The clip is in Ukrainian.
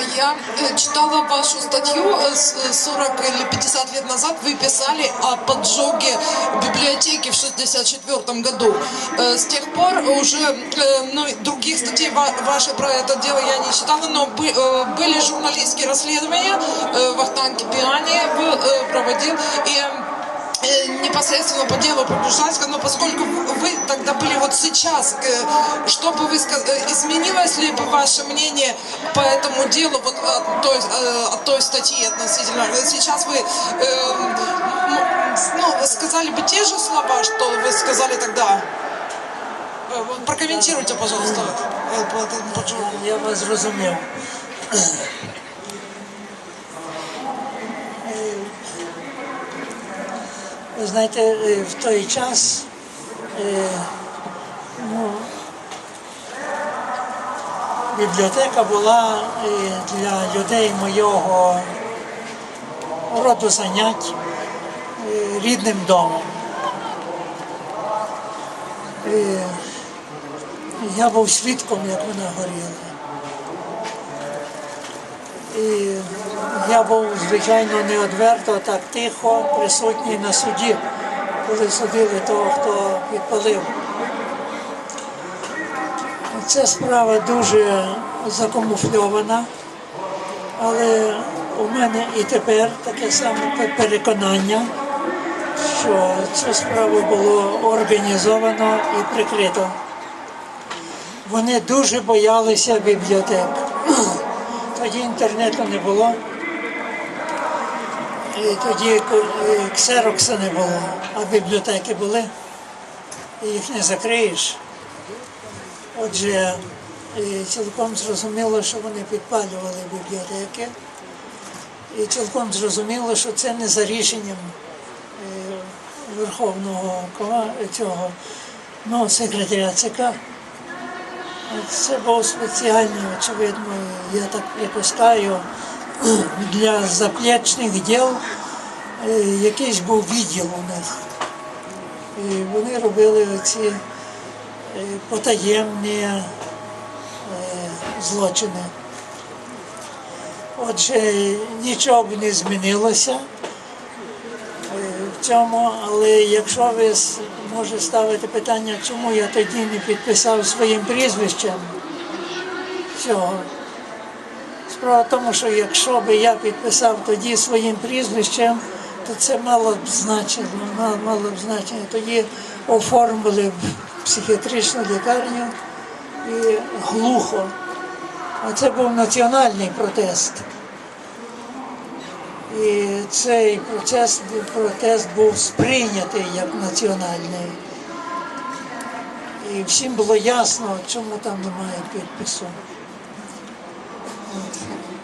пожалуйста, я э, читала вашу статью э, с- э, 40 или 50 лет назад. Вы писали о поджоге библиотеки в 64 году. Э, С тех пор уже э, ну, других статей ва- вашей про это дело я не читала, но бы- э, были журналистские расследования. э, Вахтанг э, проводил. И э, непосредственно по делу про Бужанска, но поскольку вы тогда были вот сейчас, э, что бы вы сказали, изменилось ли бы ваше мнение по этому делу, вот от той, э, от той статьи относительно? Сейчас вы э, ну, сказали бы те же слова, что вы сказали тогда? Э, Прокомментируйте, пожалуйста, э. Я вас зрозумів. Ви знаєте, е, в той час е, ну, бібліотека була е, для людей мого роду занять рідним домом. Я був свідком, як вона горіла. Я був, звичайно, не одверто, так тихо, присутній на суді, коли судили того, хто підпалив. Ця справа дуже закамуфльована, але у мене і тепер таке саме переконання, що цю справу було організовано і прикрито. Вони дуже боялися бібліотек. Тоді інтернету не було. Тоді е, ксерокса не було, а бібліотеки були. І їх не закриєш. Отже, цілком зрозуміло, що вони підпалювали бібліотеки. І цілком зрозуміло, що це не за рішенням е, Верховного цього ну, секретаря ЦК. Це був спеціальний, очевидно, я так припускаю, для заплечних діл е, якийсь був відділ у них. І вони робили ці е, потаємні е, злочини. Отже, нічого б не змінилося в цьому, але якщо ви с- може ставите питання, чому я тоді не підписав своїм прізвищем цього. Справа в тому, що якщо б я підписав тоді своїм прізвищем, то це мало б значення, мало, б значення. Тоді оформили б психіатричну лікарню і глухо. А це був національний протест. І цей процес, протест був сприйнятий як національний. І всім було ясно, чому там немає підпису. いい